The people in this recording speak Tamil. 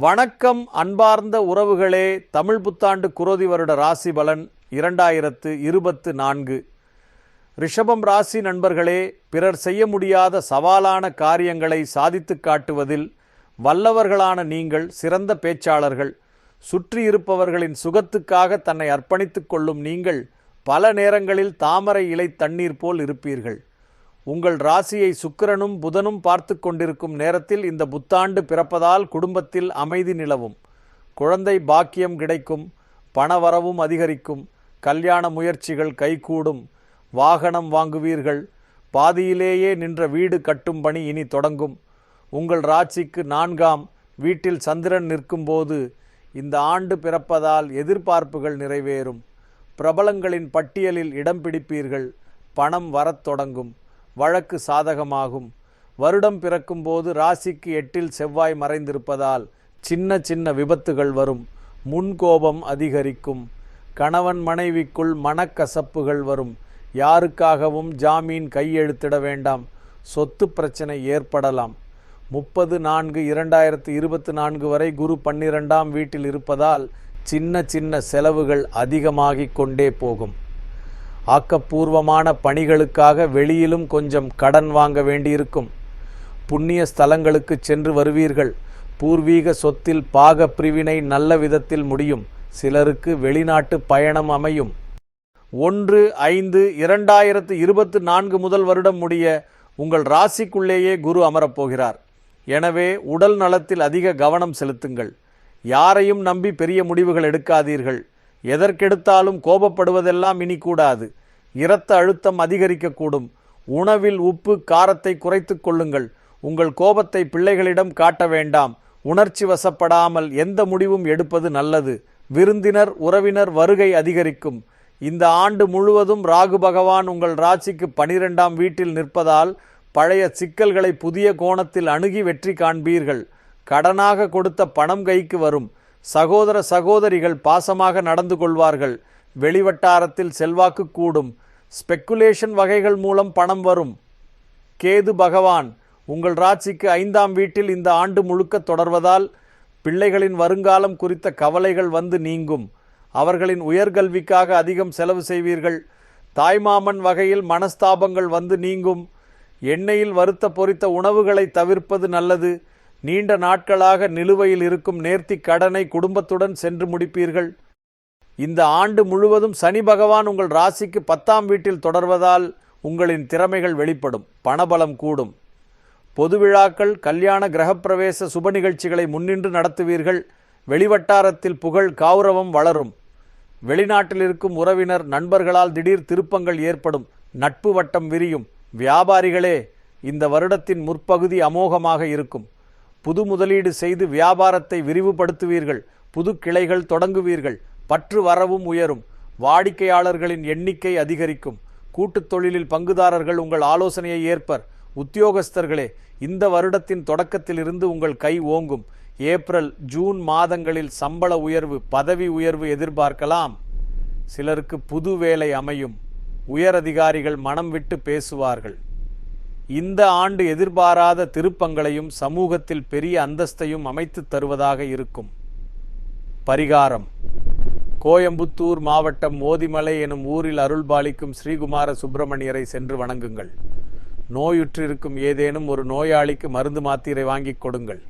வணக்கம் அன்பார்ந்த உறவுகளே. தமிழ் புத்தாண்டு குரோதி வருட ராசி பலன் இரண்டாயிரத்து இருபத்து நான்கு. ரிஷபம் ராசி நண்பர்களே பிறர் செய்ய முடியாத சவாலான காரியங்களை சாதித்துக் காட்டுவதில் வல்லவர்களான நீங்கள் சிறந்த பேச்சாளர்கள். சுற்றி இருப்பவர்களின் சுகத்துக்காக தன்னை அர்ப்பணித்துக் கொள்ளும் நீங்கள் பல நேரங்களில் தாமரை இலை தண்ணீர் போல் இருப்பீர்கள். உங்கள் ராசியை சுக்கிரனும் புதனும் பார்த்து கொண்டிருக்கும் நேரத்தில் இந்த புத்தாண்டு பிறப்பதால் குடும்பத்தில் அமைதி நிலவும். குழந்தை பாக்கியம் கிடைக்கும் பணவரவும் அதிகரிக்கும் கல்யாண முயற்சிகள் கைகூடும் வாகனம் வாங்குவீர்கள் பாதியிலேயே நின்ற வீடு கட்டும் பணி இனி தொடங்கும். உங்கள் ராசிக்கு நான்காம் வீட்டில் சந்திரன் நிற்கும்போது இந்த ஆண்டு பிறப்பதால் எதிர்பார்ப்புகள் நிறைவேறும். பிரபலங்களின் பட்டியலில் இடம் பிடிப்பீர்கள் பணம் வரத் தொடங்கும். வழக்கு சாதகமாகும். வருடம் பிறக்கும்போது ராசிக்கு எட்டில் செவ்வாய் மறைந்திருப்பதால் சின்ன சின்ன விபத்துகள் வரும். முன்கோபம் அதிகரிக்கும். கணவன் மனைவிக்குள் மனக்கசப்புகள் வரும். யாருக்காகவும் ஜாமீன் கையெழுத்திட வேண்டாம். சொத்து பிரச்சனை ஏற்படலாம். முப்பது நான்கு இரண்டாயிரத்து இருபத்தி நான்கு வரை குரு பன்னிரெண்டாம் வீட்டில் இருப்பதால் சின்ன சின்ன செலவுகள் அதிகமாகிக் கொண்டே போகும். ஆக்கப்பூர்வமான பணிகளுக்காக வெளியிலும் கொஞ்சம் கடன் வாங்க வேண்டியிருக்கும். புண்ணிய ஸ்தலங்களுக்கு சென்று வருவீர்கள். பூர்வீக சொத்தில் பாக பிரிவினை நல்ல விதத்தில் முடியும். சிலருக்கு வெளிநாட்டு பயணம் அமையும். ஒன்று ஐந்து இரண்டாயிரத்து இருபத்து நான்கு முதல் வருடம் முடிய உங்கள் ராசிக்குள்ளேயே குரு அமரப்போகிறார் எனவே உடல் நலத்தில் அதிக கவனம் செலுத்துங்கள். யாரையும் நம்பி பெரிய முடிவுகள் எடுக்காதீர்கள். எதற்கெடுத்தாலும் கோபப்படுவதெல்லாம் இனி கூடாது. இரத்த அழுத்தம் அதிகரிக்கக்கூடும். உணவில் உப்பு காரத்தை குறைத்து கொள்ளுங்கள். உங்கள் கோபத்தை பிள்ளைகளிடம் காட்ட வேண்டாம். உணர்ச்சி வசப்படாமல் எந்த முடிவும் எடுப்பது நல்லது. விருந்தினர் உறவினர் வருகை அதிகரிக்கும். இந்த ஆண்டு முழுவதும் ராகு பகவான் உங்கள் ராசிக்கு பனிரெண்டாம் வீட்டில் நிற்பதால் பழைய சிக்கல்களை புதிய கோணத்தில் அணுகி வெற்றி காண்பீர்கள். கடனாக கொடுத்த பணம் கைக்கு வரும். சகோதர சகோதரிகள் பாசமாக நடந்து கொள்வார்கள். வெளிவட்டாரத்தில் செல்வாக்கு கூடும். ஸ்பெக்குலேஷன் வகைகள் மூலம் பணம் வரும். கேது பகவான் உங்கள் ராசிக்கு ஐந்தாம் வீட்டில் இந்த ஆண்டு முழுக்க தொடர்வதால் பிள்ளைகளின் வருங்காலம் குறித்த கவலைகள் வந்து நீங்கும். அவர்களின் உயர்கல்விக்காக அதிகம் செலவு செய்வீர்கள். தாய்மாமன் வகையில் மனஸ்தாபங்கள் வந்து நீங்கும். எண்ணெயில் வறுத்த பொறித்த உணவுகளை தவிர்ப்பது நல்லது. நீண்ட நாட்களாக நிலுவையில் இருக்கும் நேர்த்தி கடனை குடும்பத்துடன் சென்று முடிப்பீர்கள். இந்த ஆண்டு முழுவதும் சனி பகவான் உங்கள் ராசிக்கு பத்தாம் வீட்டில் தொடர்வதால் உங்களின் திறமைகள் வெளிப்படும் பணபலம் கூடும். பொது விழாக்கள் கல்யாண கிரகப்பிரவேச சுப நிகழ்ச்சிகளை முன்னின்று நடத்துவீர்கள். வெளிவட்டாரத்தில் புகழ் கௌரவம் வளரும். வெளிநாட்டில் இருக்கும் உறவினர் நண்பர்களால் திடீர் திருப்பங்கள் ஏற்படும். நட்பு வட்டம் விரியும். வியாபாரிகளே இந்த வருடத்தின் முற்பகுதி அமோகமாக இருக்கும். புது முதலீடு செய்து வியாபாரத்தை விரிவுபடுத்துவீர்கள் புது கிளைகள் தொடங்குவீர்கள் பற்று வரவும் உயரும் வாடிக்கையாளர்களின் எண்ணிக்கை அதிகரிக்கும் கூட்டுத் தொழிலில் பங்குதாரர்கள் உங்கள் ஆலோசனையை ஏற்பர். உத்தியோகஸ்தர்களே இந்த வருடத்தின் தொடக்கத்திலிருந்து உங்கள் கை ஓங்கும். ஏப்ரல் ஜூன் மாதங்களில் சம்பள உயர்வு பதவி உயர்வு எதிர்பார்க்கலாம். சிலருக்கு புது வேலை அமையும். உயரதிகாரிகள் மனம் விட்டு பேசுவார்கள். இந்த ஆண்டு எதிர்பாராத திருப்பங்களையும் சமூகத்தில் பெரிய அந்தஸ்தையும் அமைத்து தருவதாக இருக்கும். பரிகாரம். கோயம்புத்தூர் மாவட்டம் ஓதிமலை எனும் ஊரில் அருள்பாலிக்கும் ஸ்ரீகுமார சுப்பிரமணியரை சென்று வணங்குங்கள். நோயுற்றிருக்கும் ஏதேனும் ஒரு நோயாளிக்கு மருந்து மாத்திரை வாங்கிக் கொடுங்கள்.